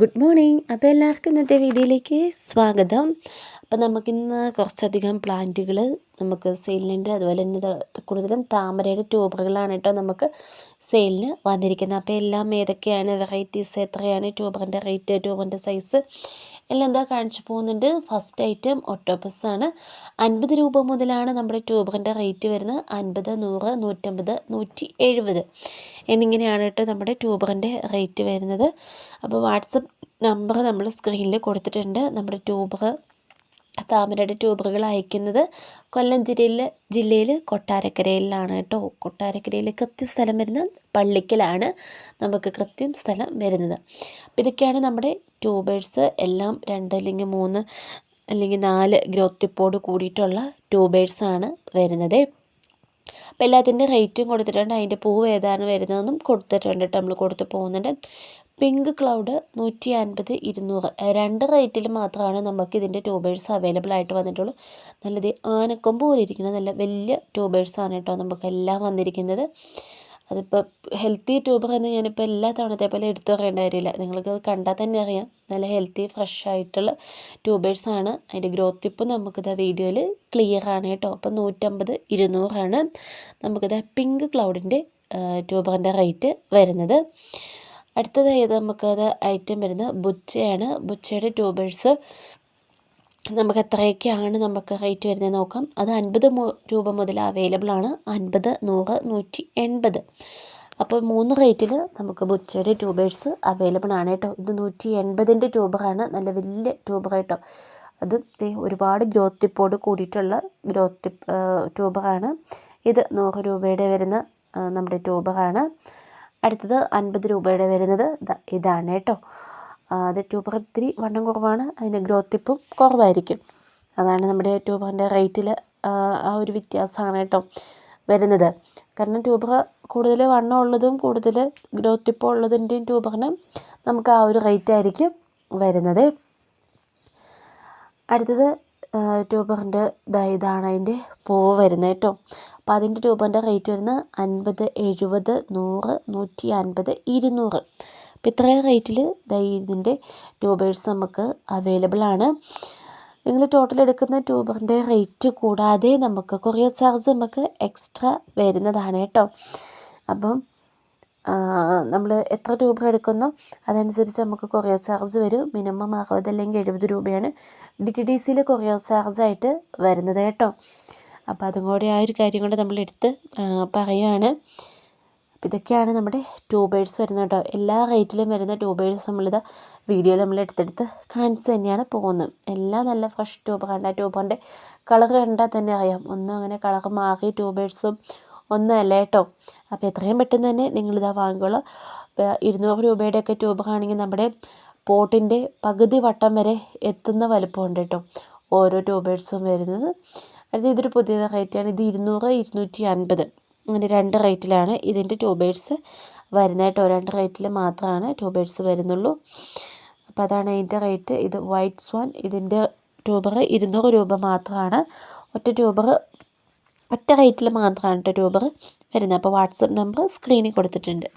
Good morning. അപ്പോൾ എല്ലാവർക്കും ഇന്നത്തെ വീഡിയോയിലേക്ക് സ്വാഗതം. അപ്പോൾ നമുക്കിന്ന് കുറച്ചധികം പ്ലാന്റുകൾ നമുക്ക് സെയിലിനുണ്ട്. അതുപോലെ തന്നെ കൂടുതലും താമരയുടെ ട്യൂബറുകളാണ് കേട്ടോ നമുക്ക് സെയിലിന് വന്നിരിക്കുന്നത്. അപ്പോൾ എല്ലാം ഏതൊക്കെയാണ്? വെറൈറ്റീസ് എത്രയാണ്? ട്യൂബറിന്റെ റേറ്റ് ട്യൂബറിന്റെ സൈസ് എല്ലാം എന്താ കാണിച്ചു പോകുന്നുണ്ട്? ഫസ്റ്റ് ഐറ്റം ഒട്ടോപ്പസ് ആണ്. അൻപത് രൂപ മുതലാണ് നമ്മുടെ ട്യൂബറിന്റെ റേറ്റ് വരുന്നത്. അൻപത് നൂറ് നൂറ്റമ്പത് നൂറ്റി എഴുപത് എന്നിങ്ങനെയാണ് കേട്ടോ നമ്മുടെ ട്യൂബറിന്റെ റേറ്റ് വരുന്നത്. അപ്പോൾ വാട്സപ്പ് നമ്പർ നമ്മൾ സ്ക്രീനിൽ കൊടുത്തിട്ടുണ്ട്. നമ്മുടെ ട്യൂബർ താമരയുടെ ട്യൂബറുകൾ അയക്കുന്നത് കൊല്ലം ജില്ലയിലെ ജില്ലയിൽ കൊട്ടാരക്കരയിലാണ് കേട്ടോ. കൊട്ടാരക്കരയിൽ കൃത്യ സ്ഥലം വരുന്ന പള്ളിക്കലാണ് നമുക്ക് കൃത്യം സ്ഥലം വരുന്നത്. അപ്പോൾ ഇതൊക്കെയാണ് നമ്മുടെ ട്യൂബേഴ്സ് എല്ലാം രണ്ട് അല്ലെങ്കിൽ മൂന്ന് അല്ലെങ്കിൽ നാല് ഗ്രോത്ത് ടിപ്പോട് കൂടിയിട്ടുള്ള ആണ് വരുന്നത്. അപ്പോൾ എല്ലാത്തിന്റെ റേറ്റും കൊടുത്തിട്ടുണ്ട്. അതിന്റെ പൂവ് ഏതാണ് വരുന്നതെന്നും കൊടുത്തിട്ടുണ്ട് കേട്ടോ. നമ്മൾ കൊടുത്ത് പോകുന്നുണ്ട്. പിങ്ക് ക്ലൗഡ് നൂറ്റി അൻപത് ഇരുന്നൂറ്. രണ്ട് റേറ്റിൽ മാത്രമാണ് നമുക്ക് ഇതിന്റെ ട്യൂബേഴ്സ് അവൈലബിൾ ആയിട്ട് വന്നിട്ടുള്ളൂ. നല്ലത് ആനക്കൊമ്പ് പോലെ ഇരിക്കുന്ന നല്ല വലിയ ആണ് കേട്ടോ. നമുക്ക് എല്ലാം വന്നിരിക്കുന്നത്. അതിപ്പോൾ ഹെൽത്തി ട്യൂബർ എന്ന് ഞാനിപ്പോൾ എല്ലാ തവണത്തെ പോലെ എടുത്തു പറയേണ്ട കാര്യമില്ല. നിങ്ങൾക്ക് കണ്ടാൽ തന്നെ അറിയാം. നല്ല ഹെൽത്തി ഫ്രഷ് ആയിട്ടുള്ള ട്യൂബേഴ്സാണ് അതിന്റെ ഗ്രോത്ത് ഇപ്പം നമുക്കിത് വീഡിയോയിൽ ക്ലിയർ ആണ് കേട്ടോ. അപ്പം നൂറ്റമ്പത് ഇരുന്നൂറാണ് നമുക്കിത് പിങ്ക് ക്ലൗഡിന്റെ ട്യൂബറിന്റെ റേറ്റ് വരുന്നത്. അടുത്തതായത് നമുക്കത് ഐറ്റം വരുന്നത് ബുച്ചയാണ്. ബുച്ചയുടെ ട്യൂബേഴ്സ് നമുക്ക് എത്രയൊക്കെയാണ് നമുക്ക് റേറ്റ് വരുന്നത് നോക്കാം. അത് അൻപത് രൂപ മുതൽ അവൈലബിൾ ആണ്. അൻപത് നൂറ് നൂറ്റി എൺപത്. അപ്പോൾ മൂന്ന് റേറ്റിൽ നമുക്ക് ബുച്ചയുടെ ട്യൂബേഴ്സ് അവൈലബിൾ ആണ് കേട്ടോ. ഇത് നൂറ്റി എൺപതിന്റെ ട്യൂബറാണ് നല്ല വലിയ ട്യൂബർ കേട്ടോ അത് ഒരുപാട് ഗ്രോത്ത് ടിപ്പോട് കൂടിയിട്ടുള്ള ഗ്രോത്ത് ടിപ്പ് ട്യൂബറാണ് ഇത് നൂറ് രൂപയുടെ വരുന്ന നമ്മുടെ ട്യൂബറാണ് അടുത്തത് അൻപത് രൂപയുടെ വരുന്നത് ഇതാണ് കേട്ടോ. അത് ട്യൂബർ ഇത്തിരി വണ്ണം കുറവാണ് അതിന് ഗ്രോത്ത് ടിപ്പും കുറവായിരിക്കും. അതാണ് നമ്മുടെ ട്യൂബറിന്റെ റേറ്റിൽ ആ ഒരു വ്യത്യാസമാണ് കേട്ടോ വരുന്നത്. കാരണം ട്യൂബർ കൂടുതൽ വണ്ണം ഉള്ളതും കൂടുതൽ ഗ്രോത്ത് ടിപ്പ് ഉള്ളതിന്റെയും ട്യൂബറിന് നമുക്ക് ആ ഒരു റേറ്റ് ആയിരിക്കും വരുന്നത്. അടുത്തത് ട്യൂബറിന്റെ ഇതാണ് അതിന്റെ പൂവ് വരുന്നത് കേട്ടോ. അപ്പോൾ അതിന്റെ ട്യൂബറിന്റെ റേറ്റ് വരുന്നത് അൻപത് എഴുപത് നൂറ് നൂറ്റി അൻപത് ഇരുന്നൂറ്. അപ്പോൾ ഇത്രയും റേറ്റിൽ ഇതിന്റെ ട്യൂബേഴ്സ് നമുക്ക് അവൈലബിൾ ആണ്. നിങ്ങൾ ടോട്ടൽ എടുക്കുന്ന ട്യൂബറിന്റെ റേറ്റ് കൂടാതെ നമുക്ക് കൊറിയർ ചാർജ് നമുക്ക് എക്സ്ട്രാ വരുന്നതാണ് കേട്ടോ. അപ്പം നമ്മൾ എത്ര ട്യൂബർ എടുക്കുന്നു അതനുസരിച്ച് നമുക്ക് കൊറിയർ ചാർജ് വരും. മിനിമം അറുപത് അല്ലെങ്കിൽ എഴുപത് രൂപയാണ് ഡി ടി ഡി സിയിൽ കൊറിയർ ചാർജായിട്ട് വരുന്നത് കേട്ടോ. അപ്പോൾ അതും കൂടി ആ ഒരു കാര്യം കൊണ്ട് നമ്മൾ എടുത്ത് പറയുകയാണ് ഇതൊക്കെയാണ് നമ്മുടെ ട്യൂബേഴ്സ് വരുന്നത് കേട്ടോ. എല്ലാ റേറ്റിലും വരുന്ന ട്യൂബേഴ്സ് നമ്മളിത് വീഡിയോയിൽ നമ്മൾ എടുത്തെടുത്ത് കാണിച്ച് തന്നെയാണ് പോകുന്നത്. എല്ലാം നല്ല ഫ്രഷ് ട്യൂബ് കണ്ട ട്യൂബറിന്റെ കളർ കണ്ടാൽ തന്നെ അറിയാം. ഒന്നും അങ്ങനെ കളർ മാറി ട്യൂബേഴ്സും ഒന്നല്ല കേട്ടോ. അപ്പോൾ എത്രയും പെട്ടെന്ന് തന്നെ നിങ്ങളിതാ വാങ്ങിക്കോളൂ. ഇരുന്നൂറ് രൂപയുടെയൊക്കെ ട്യൂബറാണെങ്കിൽ നമ്മുടെ പോട്ടിന്റെ പകുതി വട്ടം വരെ എത്തുന്ന വലുപ്പമുണ്ട് കേട്ടോ. ഓരോ ട്യൂബേഴ്സും വരുന്നത്. അടുത്ത ഇതൊരു പുതിയ റേറ്റാണ് ഇത് ഇരുന്നൂറ് ഇരുന്നൂറ്റി അൻപത്. അങ്ങനെ രണ്ട് റേറ്റിലാണ്. ഇതിന്റെ ട്യൂബേഴ്സ് വരുന്നത് കേട്ടോ രണ്ട് റേറ്റിൽ മാത്രമാണ് ട്യൂബേഴ്സ് വരുന്നുള്ളൂ. അപ്പോൾ അതാണ് അതിന്റെ റേറ്റ് ഇത് വൈറ്റ് സ്വാൻ ഇതിന്റെ ട്യൂബർ ഇരുന്നൂറ് രൂപ മാത്രമാണ്. ഒറ്റ ട്യൂബർ ഒറ്റ റേറ്റിൽ മാത്രമാണ് ട്യൂബർ വരുന്നത്. അപ്പോൾ വാട്സപ്പ് നമ്പർ സ്ക്രീനിൽ കൊടുത്തിട്ടുണ്ട്.